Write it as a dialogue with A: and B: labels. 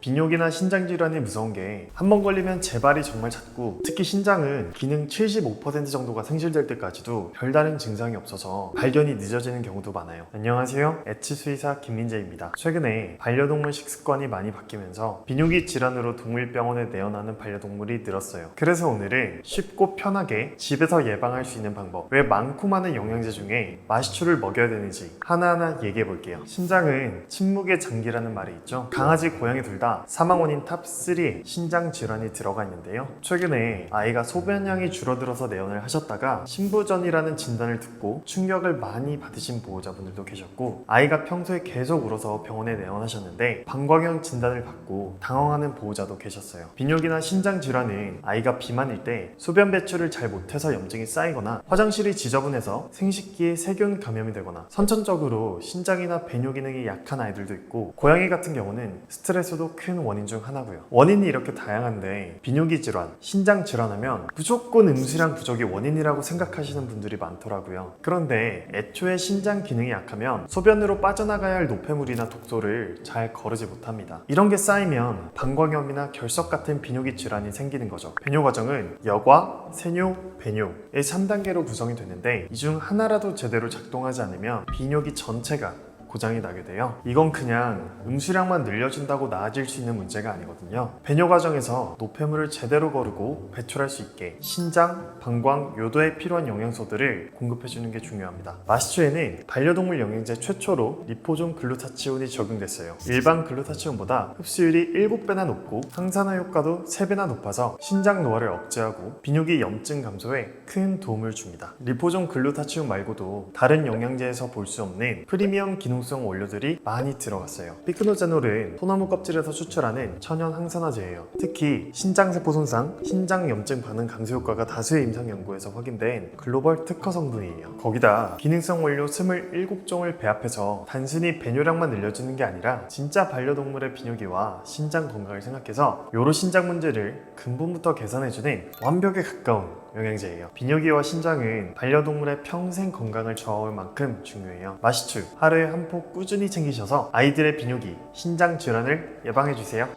A: 비뇨기나 신장 질환이 무서운 게 한 번 걸리면 재발이 정말 잦고 특히 신장은 기능 75% 정도가 상실될 때까지도 별다른 증상이 없어서 발견이 늦어지는 경우도 많아요. 안녕하세요. 애치수의사 김민재입니다. 최근에 반려동물 식습관이 많이 바뀌면서 비뇨기 질환으로 동물병원에 내원하는 반려동물이 늘었어요. 그래서 오늘은 쉽고 편하게 집에서 예방할 수 있는 방법 왜 많고 많은 영양제 중에 마시추를 먹여야 되는지 하나하나 얘기해 볼게요. 신장은 침묵의 장기라는 말이 있죠. 강아지, 고양이 둘다 사망 원인 탑 3에 신장 질환이 들어가 있는데요. 최근에 아이가 소변량이 줄어들어서 내원을 하셨다가 신부전이라는 진단을 듣고 충격을 많이 받으신 보호자분들도 계셨고 아이가 평소에 계속 울어서 병원에 내원하셨는데 방광형 진단을 받고 당황하는 보호자도 계셨어요. 비뇨기나 신장 질환은 아이가 비만일 때 소변 배출을 잘 못해서 염증이 쌓이거나 화장실이 지저분해서 생식기에 세균 감염이 되거나 선천적으로 신장이나 배뇨 기능이 약한 아이들도 있고 고양이 같은 경우는 스트레스도 큰 원인 중 하나고요. 원인이 이렇게 다양한데 비뇨기 질환, 신장 질환하면 무조건 음수량 부족이 원인이라고 생각하시는 분들이 많더라고요. 그런데 애초에 신장 기능이 약하면 소변으로 빠져나가야 할 노폐물이나 독소를 잘 거르지 못합니다. 이런 게 쌓이면 방광염이나 결석 같은 비뇨기 질환이 생기는 거죠. 배뇨 과정은 여과, 세뇨, 배뇨의 3단계로 구성이 되는데 이 중 하나라도 제대로 작동하지 않으면 비뇨기 전체가 고장이 나게 돼요. 이건 그냥 음수량만 늘려준다고 나아질 수 있는 문제가 아니거든요. 배뇨 과정에서 노폐물을 제대로 거르고 배출할 수 있게 신장, 방광, 요도에 필요한 영양소들을 공급해주는 게 중요합니다. 마시초에는 반려동물 영양제 최초로 리포존 글루타치온이 적용됐어요. 일반 글루타치온보다 흡수율이 7배나 높고 항산화 효과도 3배나 높아서 신장 노화를 억제하고 비뇨기 염증 감소에 큰 도움을 줍니다. 리포존 글루타치온 말고도 다른 영양제에서 볼 수 없는 프리미엄 기능 성 원료들이 많이 들어갔어요. 피크노제놀은 소나무 껍질에서 추출하는 천연 항산화제예요. 특히 신장세포 손상, 신장 염증 반응 감소 효과가 다수의 임상 연구에서 확인된 글로벌 특허 성분이에요. 거기다 기능성 원료 27종을 배합해서 단순히 배뇨량만 늘려주는 게 아니라 진짜 반려동물의 비뇨기와 신장 건강을 생각해서 요로 신장 문제를 근본부터 개선해주는 완벽에 가까운 영양제예요. 비뇨기와 신장은 반려동물의 평생 건강을 좌우할 만큼 중요해요. 마시추 하루에 한 포 꾸준히 챙기셔서 아이들의 비뇨기, 신장 질환을 예방해주세요.